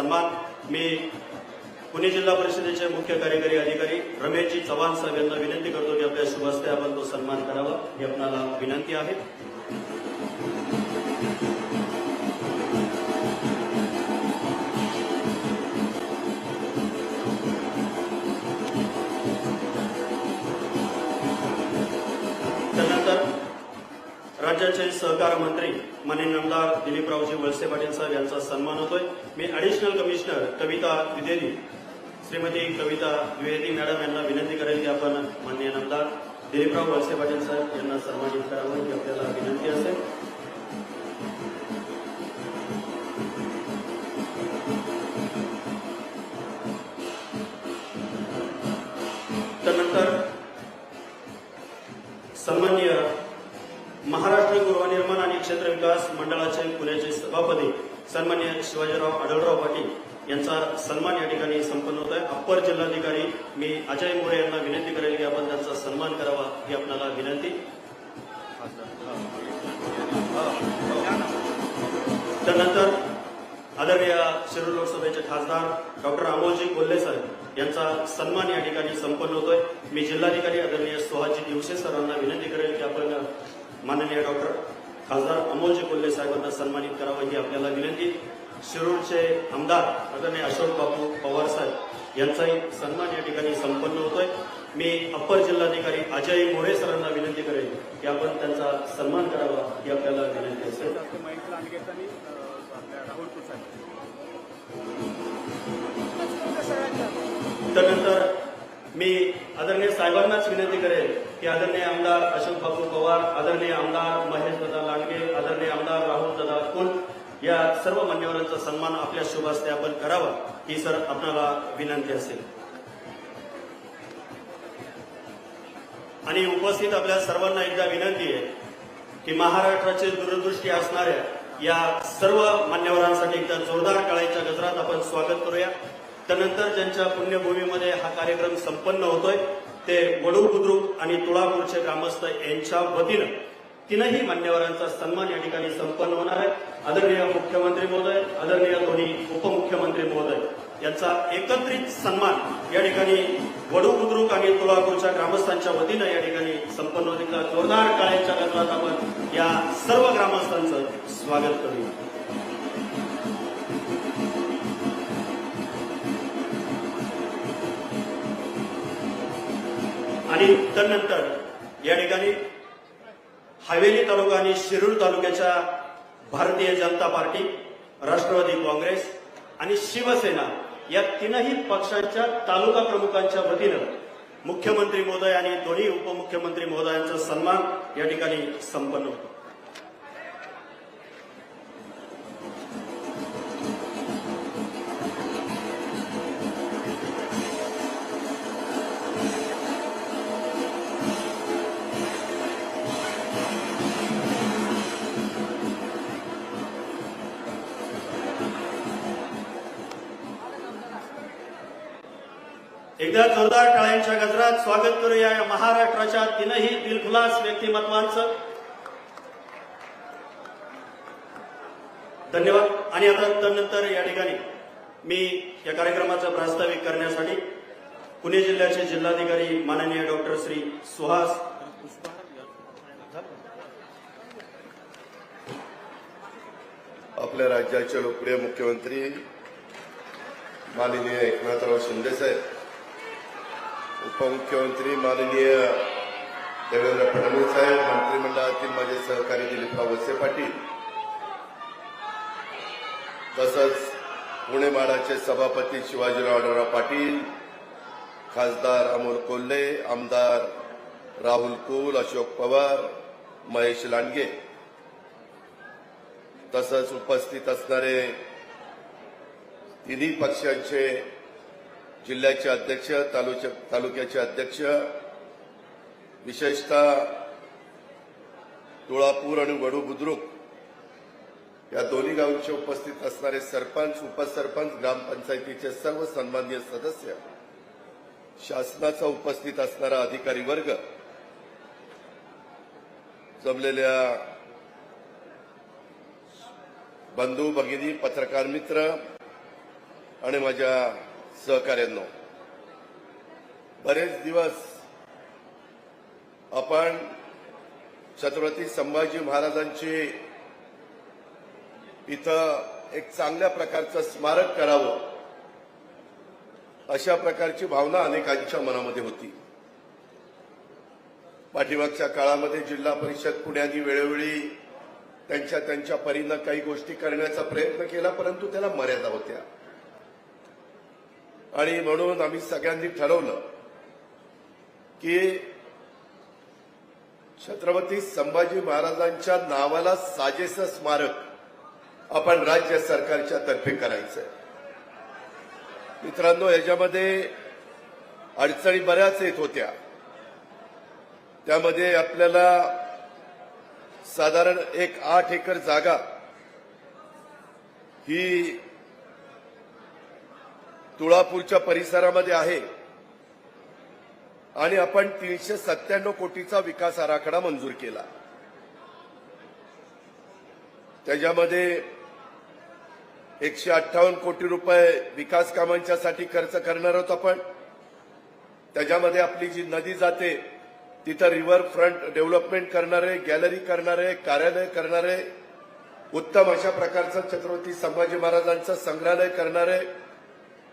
सन्मान मी पुणे जिल्हा परिषदेचे मुख्य कार्यकारी अधिकारी रमेशजी चव्हाण साहेब यांना विनंती करतो की आपल्या शुभ हस्ते आपण तो सन्मान करावा ही आपणाला विनंती आहे. राज्याचे सहकार मंत्री माननीय आमदार दिलीपरावजी वळसे पाटील साहेब यांचा सन्मान होतोय. मी additional commissioner Kavita Dwivedi Shrimati Kavita Dwivedi madam यांना विनंती करेल की आपण माननीय आमदार दिलीपराव वळसे पाटील साहेब यांना सन्मानित करावं ही आपल्याला विनंती असेल. त्यानंतर सन्माननीय महाराष्ट्र गृहनिर्माण आणि क्षेत्र विकास मंडळाचे पुण्याचे सभापती सन्मान्य शिवाजीराव आढळराव पाटील यांचा सन्मान या ठिकाणी संपन्न होत आहे. अप्पर जिल्हाधिकारी मी अजय मोरे यांना विनंती करेल की आपण त्यांचा सन्मान करावा ही आपल्याला विनंती. त्यानंतर आदरणीय शिरूर लोकसभेचे खासदार डॉक्टर अमोलजी कोल्हे साहेब यांचा सन्मान या ठिकाणी संपन्न होतोय. मी जिल्हाधिकारी आदरणीय सुहाजी दिवसे सरांना विनंती करेल की आपण माननीय डॉक्टर खासदार अमोलजी कोल्हे साहेबांना सन्मानित करावं ही आपल्याला विनंती. शिरूरचे आमदार आदरणीय अशोक बापू पवार साहेब यांचाही सन्मान या ठिकाणी संपन्न होतोय. मी अप्पर जिल्हाधिकारी अजय मोरे सरांना विनंती करेन की आपण त्यांचा सन्मान करावा ही आपल्याला विनंती असेल त्यानंतर मी आदरणीय साहेबांनाच विनंती करेन की आदरणीय आमदार अशोक बापू पवार आदरणीय आमदार महेश दादा लांडगे आदरणीय आमदार राहुल दादा कुल या सर्व मान्यवरांचा सन्मान आपल्या शुभ हस्ते आपण करावा ही सर आपणाला विनंती असेल. आणि उपस्थित आपल्या सर्वांना एकदा विनंती आहे की महाराष्ट्राची दूरदृष्टी असणाऱ्या या सर्व मान्यवरांसाठी एकदा जोरदार काळाच्या गजरात आपण स्वागत करूया. त्यानंतर ज्यांच्या पुण्यभूमीमध्ये हा कार्यक्रम संपन्न होतोय ते वडू बुद्रुक आणि तुळापूरचे ग्रामस्थ यांच्या वतीनं तीनही मान्यवरांचा सन्मान या ठिकाणी संपन्न होणार आहे. आदरणीय मुख्यमंत्री महोदय आदरणीय दोन्ही उपमुख्यमंत्री महोदय यांचा एकत्रित सन्मान या ठिकाणी वडू बुद्रुक आणि तुळापूरच्या ग्रामस्थांच्या वतीनं या ठिकाणी संपन्न होते जोरदार काळ्यांच्या गजरात आपण या सर्व ग्रामस्थांचं स्वागत करूया. आणि त्यानंतर या ठिकाणी हवेली तालुका आणि शिरूर तालुक्याच्या भारतीय जनता पार्टी राष्ट्रवादी काँग्रेस आणि शिवसेना या तीनही पक्षांच्या तालुका प्रमुखांच्या वतीनं मुख्यमंत्री महोदय आणि दोन्ही उपमुख्यमंत्री महोदयांचा सन्मान या ठिकाणी संपन्न होतो. टाळ्यांच्या गजरात स्वागत करूया. या महाराष्ट्राच्या तीनही दिलखुलास व्यक्तिमत्वांचं. धन्यवाद. आणि आता नंतर या ठिकाणी मी या कार्यक्रमाचं प्रास्ताविक करण्यासाठी पुणे जिल्ह्याचे जिल्हाधिकारी माननीय डॉक्टर श्री सुहास आपल्या राज्याचे लोकप्रिय मुख्यमंत्री माननीय एकनाथराव शिंदेसाहेब उपमुख्यमंत्री माननीय देवेंद्र फडणवीस साहेब मंत्रिमंडळातील माझे सहकारी दिलीपराव वसे पाटील तसंच पुणे माडाचे सभापती शिवाजीराव आढळराव पाटील खासदार अमोल कोल्हे आमदार राहुल कुल अशोक पवार महेश लांडगे. तसंच उपस्थित असणारे तिन्ही पक्षांचे जिल्ह्याचे अध्यक्ष तालुक्या तालुक्याचे अध्यक्ष विशेषतः तुळापूर आणि वडू बुद्रुक या दोन्ही गावांचे उपस्थित असणारे सरपंच उपसरपंच ग्रामपंचायतीचे सर्व सन्माननीय सदस्य शासनाचा उपस्थित असणारा अधिकारी वर्ग जमलेल्या बंधू भगिनी पत्रकार मित्र आणि माझ्या सहकाऱ्यांनो बरेच दिवस आपण छत्रपती संभाजी महाराजांची इथं एक चांगल्या प्रकारचं स्मारक करावं अशा प्रकारची भावना अनेकांच्या मनामध्ये होती. पाठीमागच्या काळामध्ये जिल्हा परिषद पुण्याने वेळोवेळी त्यांच्या त्यांच्या परीनं काही गोष्टी करण्याचा प्रयत्न केला परंतु त्याला मर्यादा होत्या. आणि म्हणून आम्ही सगळ्यांनी ठरवलं की छत्रपती संभाजी महाराजांच्या नावाला साजेसं स्मारक आपण राज्य सरकारच्या तर्फे करायचंय. मित्रांनो याच्यामध्ये अडचणी बऱ्याच येत होत्या. त्यामध्ये आपल्याला साधारण एक आठ एकर जागा ही तुळापूरच्या परिसरामध्ये आहे. आणि आपण तीनशे सत्त्याण्णव कोटीचा विकास आराखडा मंजूर केला. त्याच्यामध्ये एकशे अठ्ठावन्न कोटी रुपये विकास कामांच्यासाठी खर्च करणार आहोत आपण. त्याच्यामध्ये आपली जी नदी जाते तिथं रिव्हर फ्रंट डेव्हलपमेंट करणारे गॅलरी करणारे कार्यालय करणारे उत्तम अशा प्रकारचं छत्रपती संभाजी महाराजांचं संग्रहालय करणारे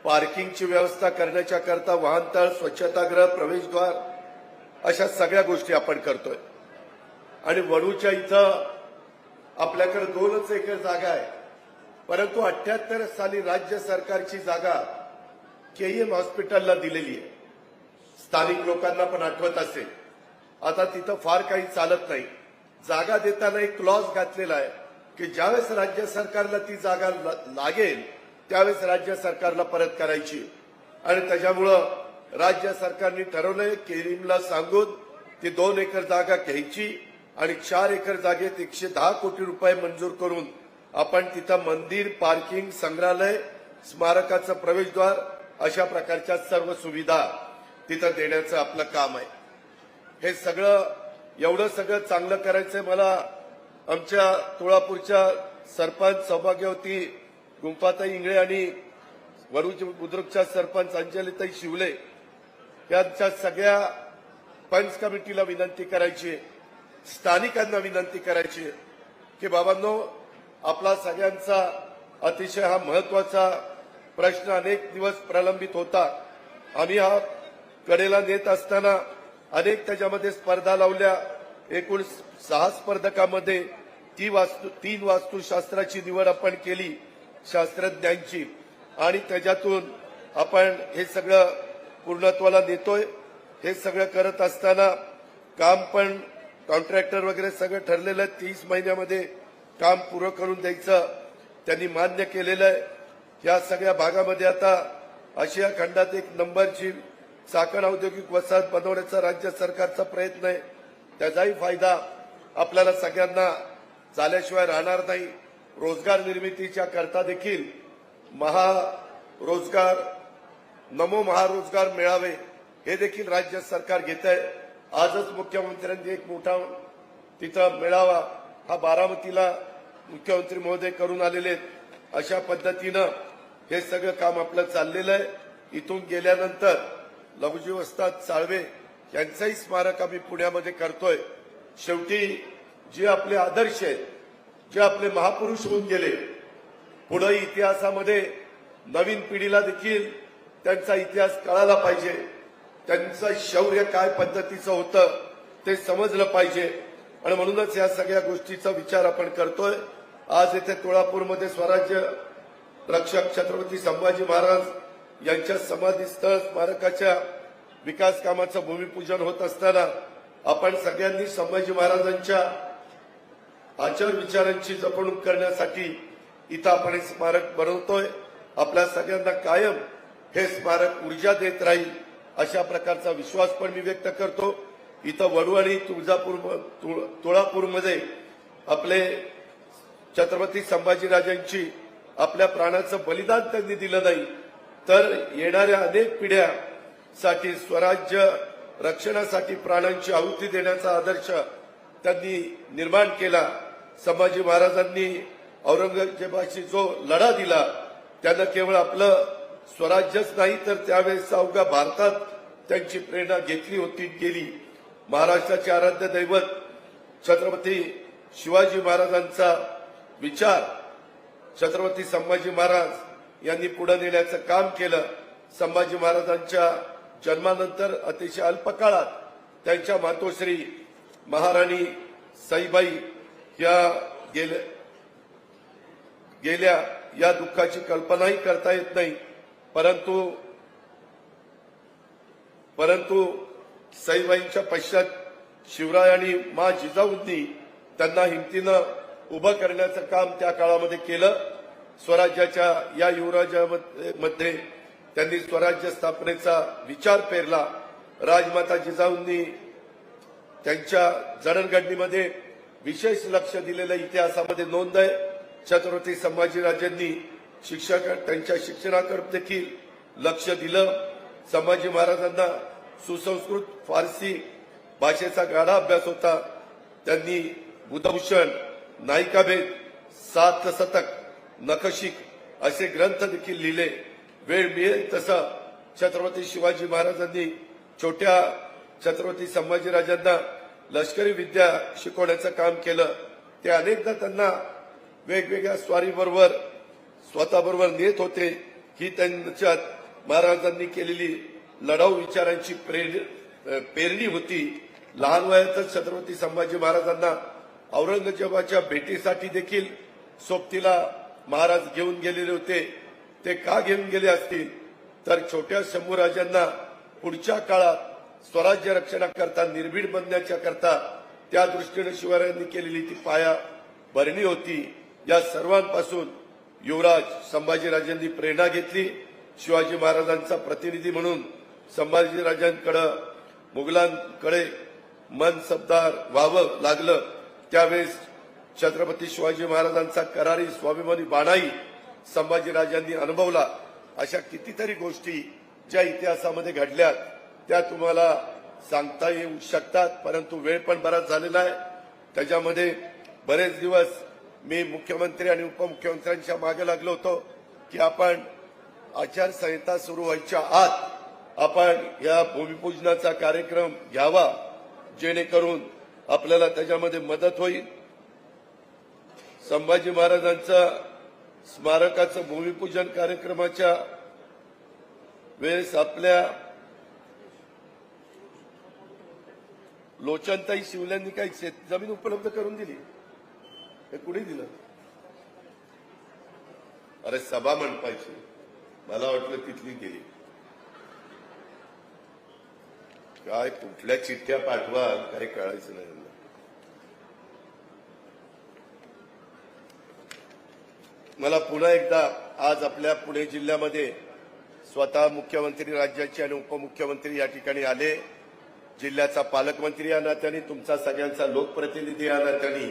पार्किंगची व्यवस्था करण्याच्या करता वाहनतळ स्वच्छतागृह प्रवेशद्वार अशा सगळ्या गोष्टी आपण करतोय. आणि वडूच्या इथं आपल्याकडे दोनच एकर जागा आहे. परंतु अठ्याहत्तर साली राज्य सरकारची जागा केईएम हॉस्पिटलला दिलेली आहे. स्थानिक लोकांना पण आठवत असेल. आता तिथं फार काही चालत नाही. जागा देताना एक क्लॉज घातलेला आहे की ज्यावेळेस राज्य सरकारला ती जागा ला- लागेल त्यावेळेस राज्य सरकारला परत करायची. आणि त्याच्यामुळं राज्य सरकारने ठरवलंय केरीमला सांगून ती दोन एकर जागा घ्यायची आणि चार एकर जागेत एकशे दहा कोटी रुपये मंजूर करून आपण तिथं मंदिर पार्किंग संग्रहालय स्मारकाचं प्रवेशद्वार अशा प्रकारच्या सर्व सुविधा तिथं देण्याचं आपलं काम आहे. हे सगळं एवढं सगळं चांगलं करायचंय मला आमच्या तुळापूरच्या सरपंच सौभाग्यवती गुंफाताई इंगळे आणि वरुज बुद्रुकच्या सरपंच अंजलीताई शिवले यांच्या सगळ्या पंच कमिटीला विनंती करायची स्थानिकांना विनंती करायची आहे की बाबांनो आपला सगळ्यांचा अतिशय हा महत्त्वाचा प्रश्न अनेक दिवस प्रलंबित होता. आम्ही हा कडेला नेत असताना अनेक त्याच्यामध्ये स्पर्धा लावल्या. एकूण सहा स्पर्धकामध्ये ती वास्तू तीन वास्तुशास्त्राची निवड आपण केली. शास्त्रज्ञांची. आणि त्याच्यातून आपण हे सगळं पूर्णत्वाला नेतोय. हे सगळं करत असताना काम पण कॉन्ट्रॅक्टर वगैरे सगळं ठरलेलं आहे. तीस महिन्यामध्ये काम पुरं करून द्यायचं त्यांनी मान्य केलेलं आहे. या सगळ्या भागामध्ये आता आशिया खंडात एक नंबरची साखर औद्योगिक वसाहत बनवण्याचा राज्य सरकारचा प्रयत्न आहे. त्याचाही फायदा आपल्याला सगळ्यांना झाल्याशिवाय राहणार नाही. रोजगार निर्मितीच्या करता देखील महारोजगार नमो महारोजगार मिळावे हे देखील राज्य सरकार घेत आहे आजच मुख्यमंत्र्यांनी एक मोठा तिथं मेळावा हा बारामतीला मुख्यमंत्री महोदय करून आलेले आहेत. अशा पद्धतीनं हे सगळं काम आपलं चाललेलं आहे. इथून गेल्यानंतर लघुजी साळवे यांचंही स्मारक आम्ही पुण्यामध्ये करतोय. शेवटी जे आपले आदर्श आहेत जे आपले महापुरुष होऊन गेले पुढे इतिहासामध्ये नवीन पिढीला देखील त्यांचा इतिहास कळाला पाहिजे. त्यांचं शौर्य काय पद्धतीचं होतं ते समजलं पाहिजे. आणि म्हणूनच या सगळ्या गोष्टीचा विचार आपण करतोय. आज येथे तुळापूरमध्ये स्वराज्य रक्षक छत्रपती संभाजी महाराज यांच्या समाधीस्थळ स्मारकाच्या विकास कामाचं भूमिपूजन होत असताना आपण सगळ्यांनी संभाजी महाराजांच्या आचार विचारांची जपणूक करण्यासाठी इथं आपण हे स्मारक बनवतोय. आपल्या सगळ्यांना कायम हे स्मारक ऊर्जा देत राहील अशा प्रकारचा विश्वास पण मी व्यक्त करतो. इथं वडू आणि तुळजापूर तुळ- तुळापूरमध्ये आपले छत्रपती संभाजीराजांची आपल्या प्राणाचं बलिदान त्यांनी दिलं नाही तर येणाऱ्या अनेक पिढ्यासाठी स्वराज्य रक्षणासाठी प्राणांची आहुती देण्याचा आदर्श त्यांनी निर्माण केला. संभाजी महाराजांनी औरंगजेबाशी जो लढा दिला त्यानं केवळ आपलं स्वराज्यच नाही तर त्यावेळेस अवघ्या भारतात त्यांची प्रेरणा घेतली होती गेली. महाराष्ट्राचे आराध्य दैवत छत्रपती शिवाजी महाराजांचा विचार छत्रपती संभाजी महाराज यांनी पुढे नेण्याचं काम केलं. संभाजी महाराजांच्या जन्मानंतर अतिशय अल्प काळात त्यांच्या मातोश्री महाराणी साईबाई या गेल्या गेल्या या दुःखाची कल्पनाही करता येत नाही. परंतु परंतु सईबाईंच्या पश्चात शिवराय आणि मा जिजाऊंनी त्यांना हिमतीनं उभं करण्याचं काम त्या काळामध्ये केलं. स्वराज्याच्या या युवराज्यामध्ये त्यांनी स्वराज्य स्थापनेचा विचार पेरला. राजमाता जिजाऊंनी त्यांच्या जडणघडणीमध्ये विशेष लक्ष दिलेलं इतिहासामध्ये नोंद आहे. छत्रपती संभाजीराजांनी शिक्षक त्यांच्या शिक्षणाकडे देखील लक्ष दिलं. संभाजी महाराजांना सुसंस्कृत फारसी भाषेचा गाढा अभ्यास होता. त्यांनी बुधभूषण नायिकाभेद सात शतक नखशिक असे ग्रंथ देखील लिहिले. वेळ मिळेल तसं छत्रपती शिवाजी महाराजांनी छोट्या छत्रपती संभाजीराजांना लष्करी विद्या शिकवण्याचं काम केलं. ते अनेकदा त्यांना वेगवेगळ्या स्वारीबरोबर स्वतःबरोबर नेत होते. ही त्यांच्यात महाराजांनी केलेली लढाऊ विचारांची प्रेर- पेरणी होती. लहान वयातच छत्रपती संभाजी महाराजांना औरंगजेबाच्या भेटीसाठी देखील सोबतीला महाराज घेऊन गेलेले होते. ते का घेऊन गेले असतील? तर छोट्या शंभूराजांना पुढच्या काळात स्वराज्य रक्षणाकरता निर्भीड बनण्याच्या करता त्या दृष्टीने शिवरायांनी केलेली ती पाया भरणी होती. या सर्वांपासून युवराज संभाजीराजांनी प्रेरणा घेतली. शिवाजी महाराजांचा प्रतिनिधी म्हणून संभाजीराजांकडे मुघलांकडे मन सबदार व्हावं लागलं. त्यावेळेस छत्रपती शिवाजी महाराजांचा करारी स्वाभिमानी बाणाई संभाजीराजांनी अनुभवला. अशा कितीतरी गोष्टी ज्या इतिहासामध्ये घडल्यात. त्या तुम्हाला सांगता येऊ शकतात परंतु वेळ पण बराच झालेला आहे. त्याच्यामध्ये बरेच दिवस मी मुख्यमंत्री आणि उपमुख्यमंत्र्यांच्या मागे लागलो होतो की आपण आचारसंहिता सुरू व्हायच्या आत आपण या भूमिपूजनाचा कार्यक्रम घ्यावा जेणेकरून आपल्याला त्याच्यामध्ये मदत होईल. संभाजी महाराजांचं स्मारकाचं भूमिपूजन कार्यक्रमाच्या वेळेस आपल्या लोचनताई शिवल्यांनी काही शेत जमीन उपलब्ध करून दिली. हे कुणी दिलं? अरे सभा मंडपायची मला वाटलं तिथली गेली. काय कुठल्या चिठ्ठ्या पाठवा काही कळायचं नाही यांना. मला पुन्हा एकदा आज आपल्या पुणे जिल्ह्यामध्ये स्वतः मुख्यमंत्री राज्याचे आणि उपमुख्यमंत्री या ठिकाणी आले. जिल्ह्याचा पालकमंत्री या नात्याने तुमचा सगळ्यांचा लोकप्रतिनिधी या नात्याने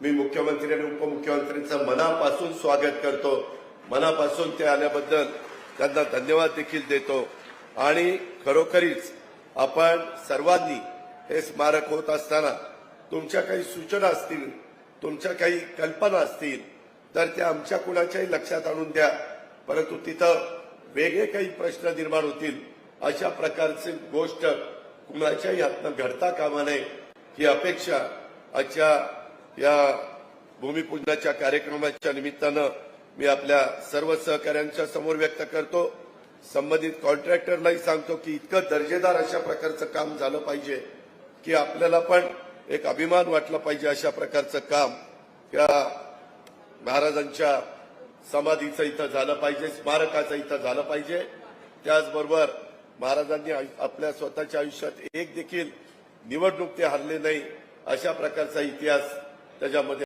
मी मुख्यमंत्री आणि उपमुख्यमंत्र्यांचं मनापासून स्वागत करतो. मनापासून ते आल्याबद्दल त्यांना धन्यवाद देखील देतो. आणि खरोखरीच आपण सर्वांनी हे स्मारक होत असताना तुमच्या काही सूचना असतील तुमच्या काही कल्पना असतील तर त्या आमच्या कुणाच्याही लक्षात आणून द्या. परंतु तिथं वेगळे काही प्रश्न निर्माण होतील अशा प्रकारची गोष्ट कुणाच्याही हातनं घडता कामा नये ही अपेक्षा आजच्या या भूमिपूजनाच्या कार्यक्रमाच्या निमित्तानं मी आपल्या सर्व सहकाऱ्यांच्या समोर व्यक्त करतो. संबंधित कॉन्ट्रॅक्टरलाही सांगतो की इतकं दर्जेदार अशा प्रकारचं काम झालं पाहिजे की आपल्याला पण एक अभिमान वाटला पाहिजे अशा प्रकारचं काम या महाराजांच्या समाधीचं इथं झालं पाहिजे स्मारकाचं इथं झालं पाहिजे. त्याचबरोबर महाराजांनी आपल्या स्वतःच्या आयुष्यात एक देखील निवडणूक ते हरले नाही अशा प्रकारचा इतिहास त्याच्यामध्ये